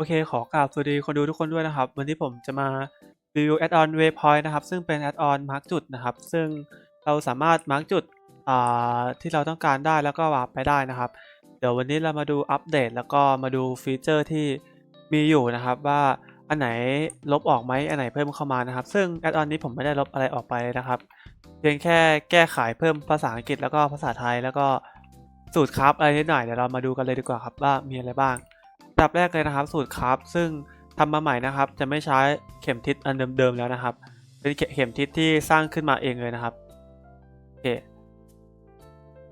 โอเค ขอกราบสวัสดีคนดูทุกคนด้วยนะครับ วันนี้ผมจะมารีวิวแอดออน Waypoint นะครับ ซึ่งเป็นแอดออนมาร์กจุดนะครับ ซึ่งเราสามารถมาร์กจุดที่เราต้องการได้แล้วก็วาร์ปไปได้นะครับ เดี๋ยววันนี้เรามาดูอัปเดต แล้วก็มาดูฟีเจอร์ที่มีอยู่นะครับ ว่าอันไหนลบออกไหมอันไหนเพิ่มเข้ามานะครับ ซึ่งแอดออนนี้ผมไม่ได้ลบอะไรออกไปนะครับ เพียงแค่แก้ไขเพิ่มภาษาอังกฤษแล้วก็ภาษาไทยแล้วก็สูตรครับอะไรนิดหน่อยเดี๋ยวเรามาดูกันเลยดีกว่าครับว่ามีอะไรบ้าง ดับแรกเลยนะครับ สูตรครับ ซึ่งทำมาใหม่นะครับ จะไม่ใช้เข็มทิศอันเดิมๆแล้วนะครับ เป็นเข็มทิศที่สร้างขึ้นมาเองเลยนะครับโอเค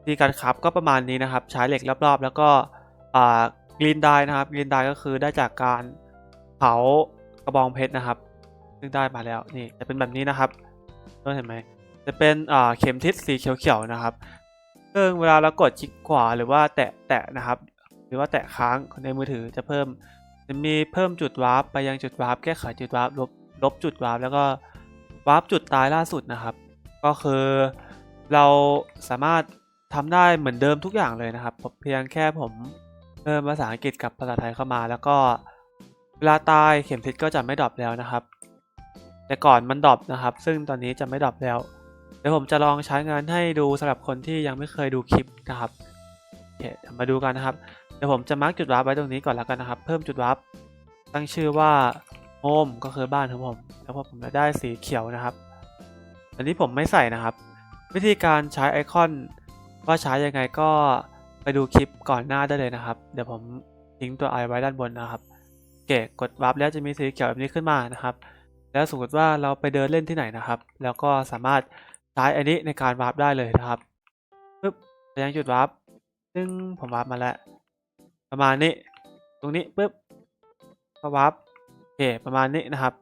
วิธีการครับก็ประมาณนี้นะครับ ใช้เหล็กรอบๆ แล้วก็อ่ากรีนไดนะครับกรีนไดก็คือได้จากการเผากระบองเพชรนะครับ ซึ่งได้มาแล้วนี่จะเป็นแบบนี้นะครับต้นเห็นไหมจะเป็นอ่าเข็มทิศสีเขียวๆนะครับซึ่งเวลาเรากดคลิกขวาหรือว่าแตะแตะนะครับ หรือว่าแตะค้างในมือถือจะเพิ่ม จะมีเพิ่มจุดวาร์ปไปยังจุดวาร์ปแก้ไขจุดวาร์ปลบลบจุดวาร์ปแล้วก็วาร์ปจุดตายล่าสุดนะครับ ก็คือเราสามารถทำได้เหมือนเดิมทุกอย่างเลยนะครับ เพียงแค่ผมเพิ่มภาษาอังกฤษกับภาษาไทยเข้ามา แล้วก็เวลาตายเข็มทิศก็จะไม่ดรอปแล้วนะครับ แต่ก่อนมันดรอปนะครับ ซึ่งตอนนี้จะไม่ดรอปแล้วเดี๋ยวผมจะลองใช้งานให้ดูสำหรับคนที่ยังไม่เคยดูคลิปนะครับโอเคมาดูกันนะครับ เดี๋ยวผมจะมาร์กจุดวาร์ปไว้ตรงนี้ก่อนแล้วกันนะครับ เพิ่มจุดวาร์ปตั้งชื่อว่า home ก็คือบ้านของผม แล้วพอผมจะได้สีเขียวนะครับ อันนี้ผมไม่ใส่นะครับ วิธีการใช้ไอคอนว่าใช้ยังไงก็ไปดูคลิปก่อนหน้าได้เลยนะครับ เดี๋ยวผมทิ้งตัวไอไว้ด้านบนนะครับโอเคกดวาร์ปแล้วจะมีสีเขียวแบบนี้ขึ้นมานะครับ แล้วสมมติว่าเราไปเดินเล่นที่ไหนนะครับ แล้วก็สามารถใช้อันนี้ในการวาร์ปได้เลยนะครับปึ๊บไปยังจุดวาร์ปซึ่งผมวาร์ปมาแล้ว ประมาณนี้ ตรงนี้ปุ๊บก็วาร์ปโอเคประมาณนี้นะครับ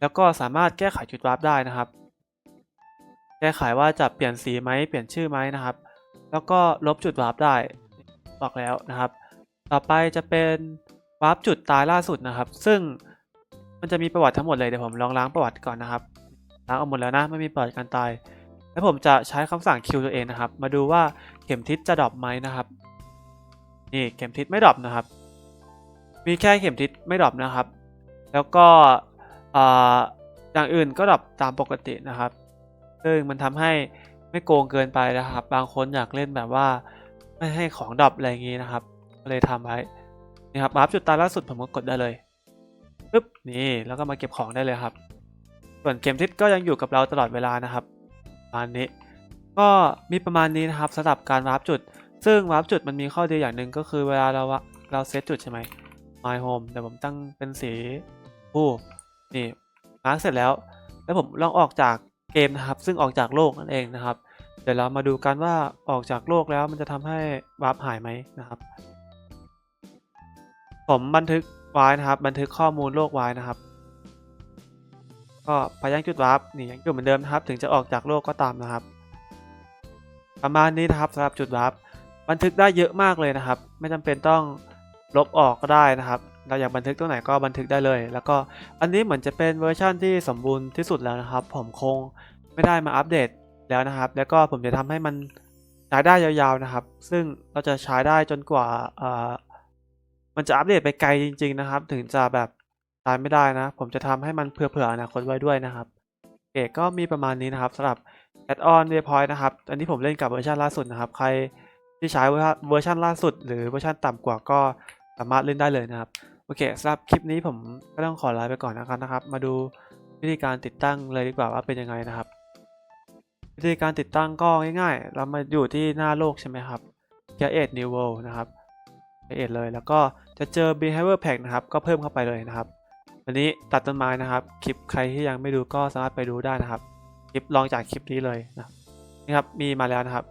แล้วก็สามารถแก้ไขจุดวาร์ปได้นะครับ แก้ไขว่าจะเปลี่ยนสีไหมเปลี่ยนชื่อไหมนะครับ แล้วก็ลบจุดวาร์ปได้บอกแล้วนะครับ ต่อไปจะเป็นวาร์ปจุดตายล่าสุดนะครับ ซึ่งมันจะมีประวัติทั้งหมดเลยเดี๋ยวผมลองล้างประวัติก่อนนะครับล้างเอาหมดแล้วนะไม่มีประวัติการตาย แล้วผมจะใช้คำสั่งคิวตัวเองนะครับ มาดูว่าเข็มทิศจะดรอปไหมนะครับ นี่เข็มทิศไม่ดรอปนะครับ มีแค่เข็มทิศไม่ดรอปนะครับ แล้วก็ออย่างอื่นก็ดรอปตามปกตินะครับ ซึ่งมันทำให้ไม่โกงเกินไปนะครับ บางคนอยากเล่นแบบว่าไม่ให้ของดรอปอะไรอย่างงี้นะครับ ก็เลยทำไว้นี่ครับบัฟจุดตาล่าสุดผมก็กดได้เลยปึ๊บนี่แล้วก็มาเก็บของได้เลยครับ ส่วนเข็มทิศก็ยังอยู่กับเราตลอดเวลานะครับประมาณนี้ ก็มีประมาณนี้นะครับสำหรับการวาร์ปจุด ซึ่งวาร์ปจุดมันมีข้อดีอย่างหนึ่งก็คือเวลาเราเราเซตจุดใช่ไหม My Home เดี๋ยวผมตั้งเป็นสีผู้นี่มาร์กเสร็จแล้ว แล้วผมลองออกจากเกมนะครับ ซึ่งออกจากโลกนั่นเองนะครับ เดี๋ยวเรามาดูกันว่าออกจากโลกแล้วมันจะทำให้วาร์ปหายไหมนะครับ ผมบันทึกไว้นะครับ บันทึกข้อมูลโลกไว้นะครับ ก็พยังจุดวาร์ปนี่ยังอยู่เหมือนเดิมนะครับ ถึงจะออกจากโลกก็ตามนะครับ ประมาณนี้นะครับสำหรับจุดวาร์ป บันทึกได้เยอะมากเลยนะครับ ไม่จำเป็นต้องลบออกก็ได้นะครับ เราอยากบันทึกตรงไหนก็บันทึกได้เลย แล้วก็อันนี้เหมือนจะเป็นเวอร์ชั่นที่สมบูรณ์ที่สุดแล้วนะครับ ผมคงไม่ได้มาอัปเดตแล้วนะครับ แล้วก็ผมจะทำให้มันใช้ได้ยาวๆนะครับ ซึ่งเราจะใช้ได้จนกว่าเออมันจะอัปเดตไปไกลจริง ๆนะครับ ถึงจะแบบใช้ไม่ได้นะ ผมจะทำให้มันเผื่อๆอนาคตไว้ด้วยนะครับโอเคก็มีประมาณนี้นะครับสำหรับแอดออนเวพอยต์นะครับ อันนี้ผมเล่นกับเวอร์ชันล่าสุดนะครับ ใคร ที่ใช้เวอร์ชันล่าสุด หรือเวอร์ชันต่ำกว่าก็สามารถเล่นได้เลยนะครับ โอเคสำหรับคลิปนี้ผมก็ต้องขอลาไปก่อนนะครับนะครับ มาดูวิธีการติดตั้งเลยดีกว่าว่าเป็นยังไงนะครับ วิธีการติดตั้งก็ง่ายๆ เรามาอยู่ที่หน้าโลกใช่ไหมครับ create new world นะครับ create เลยแล้วก็จะเจอ behavior pack นะครับ ก็เพิ่มเข้าไปเลยนะครับวันนี้ตัดต้นไม้นะครับคลิปใครที่ยังไม่ดูก็สามารถไปดูได้นะครับ คลิปลองจากคลิปนี้เลยนะนี่ครับมีมาแล้วนะครับ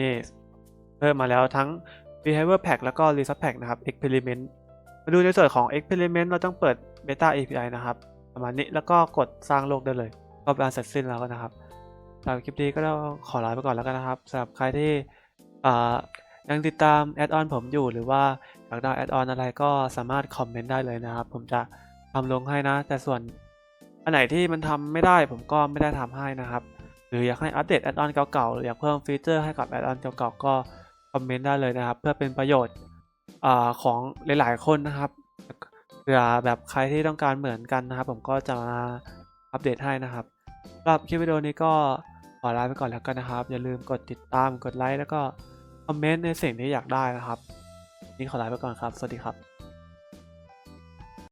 นี่เพิ่มมาแล้วทั้ง behavior pack แล้วก็ resource pack นะครับ experiment มาดูในส่วนของ experiment เราต้องเปิด beta API นะครับประมาณนี้แล้วก็กดสร้างโลกได้เลย ก็เป็นอันเสร็จสิ้นแล้วนะครับสำหรับคลิปนี้ก็ต้องขอลาไปก่อนแล้วกันนะครับสำหรับใครที่ยังติดตามแอดออนผมอยู่หรือว่าอยากได้แอดออนอะไรก็สามารถคอมเมนต์ได้เลยนะครับ ผมจะทำลงให้นะ แต่ส่วนอันไหนที่มันทำไม่ได้ผมก็ไม่ได้ทำให้นะครับ หรืออยากให้อัปเดตแอดออนเก่าๆหรืออยากเพิ่มฟีเจอร์ให้กับแอดออนเก่าๆก็คอมเมนต์ได้เลยนะครับ เพื่อเป็นประโยชน์อของหลายๆคนนะครับเผื่อแบบใครที่ต้องการเหมือนกันนะครับ ผมก็จะมาอัปเดตให้นะครับสำหรับคลิปวิดีโอนี้ก็ขอลาไปก่อนแล้วกันนะครับ อย่าลืมกดติดตามกดไลค์แล้วก็คอมเมนต์ในสิ่งที่อยากได้นะครับ นี่ขอลาไปก่อนครับ สวัสดีครับ